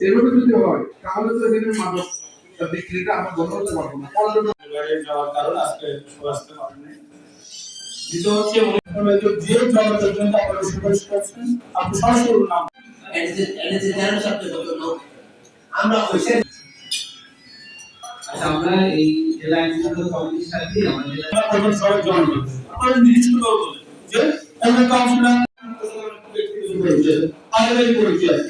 এভাবে যদি হয় তাহলে তো এখানে মাদক বিক্রিটা আমরা বন্ধ করতে পারব না। অলরেডি যাওয়ার কারণে আজকে আসতে পারেনি দ্বিতীয় হচ্ছে উনি যে জগতের জন্য আপনারা সুপারিশ করছেন। আপনি সরাসরি নাম। এনেছে তেরো সপ্তাহ কত লোক আমরা ওইসে আচ্ছা আমরা এই জেলা কমিটির সাথে আমাদের নির্দিষ্ট যে কাউন্সিলর পরিচয়।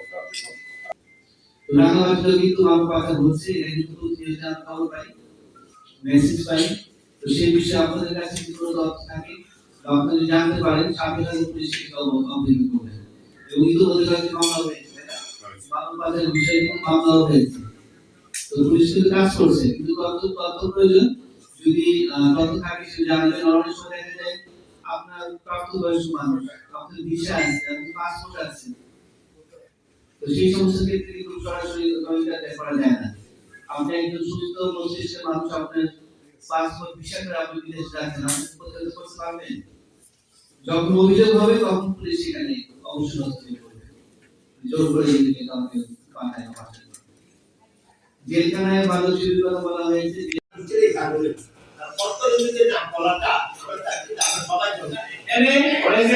রাঙামাটিতে কিন্তু আমার কথা বলছে এটা কিন্তু পাই মেসেজ পাই। তো সেই বিষয়ে আপনাদের কাছে কোনো তথ্য থাকে? যদি জানতে পারেন, সামনে আগে পুলিশকে অবহিত করবেন এবং ইতিমধ্যে কয়েকটি মামলা হয়েছে বাজারের বিষয়ে মামলাও হয়েছে। তো পুলিশ কিন্তু কাজ করছে, কিন্তু তথ্য তথ্য প্রয়োজন। যদি তথ্য থাকে, সে জানবেন অনেক সময় দেখা যায়। আপনার প্রাপ্তবয়স্ক মানুষ, আপনার ভিসা আছে, আপনার পাসপোর্ট আছে। সেই সমস্ত ক্ষেত্রে কিন্তু সরাসরি নজরদারি করা যায় না। আপনি একজন সুস্থ মস্তিষ্কের মানুষ আপনার পাসপোর্ট ভিসা করে আপনি বিদেশে যাচ্ছেন আপনি প্রতিরোধ করতে পারবেন যখন অভিযোগ হবে তখন পুলিশ সেখানে অবশ্যই হস্তক্ষেপ করবে জোর করে দিকে কাউকে পাঠায় না পাঠায়। জেলখানায় কথা বলা হয়েছে নাম বলাটা আমরা সবাই জানি এনে অনেকে